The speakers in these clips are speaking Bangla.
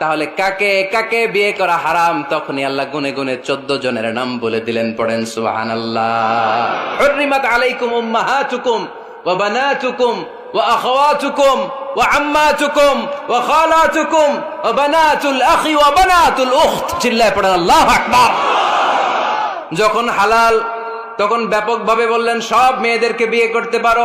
তাহলে কাকে কাকে বিয়ে করা হারাম? তখনই আল্লাহ গুনে গুনে চোদ্দ জনের নাম বলে দিলেন, পড়েন সুবাহান আল্লাহ ওয়া ওয়া ওয়া চিল্লায় যখন হালাল, তখন ব্যাপকভাবে বললেন, সব মেয়েদেরকে বিয়ে করতে পারো।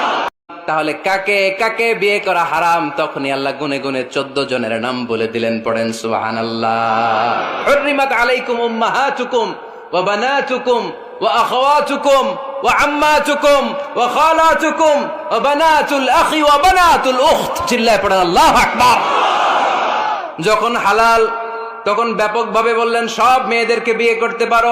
তাহলে কাকে কাকে বিয়ে করা হারাম? তখনই আল্লাহ গুনে গুনে চোদ্দ জনের নাম বলে দিলেন, পড়েন সুহান আল্লাহ ওয়া ওয়া যখন হালাল, তখন ব্যাপকভাবে বললেন, সব মেয়েদেরকে বিয়ে করতে পারো।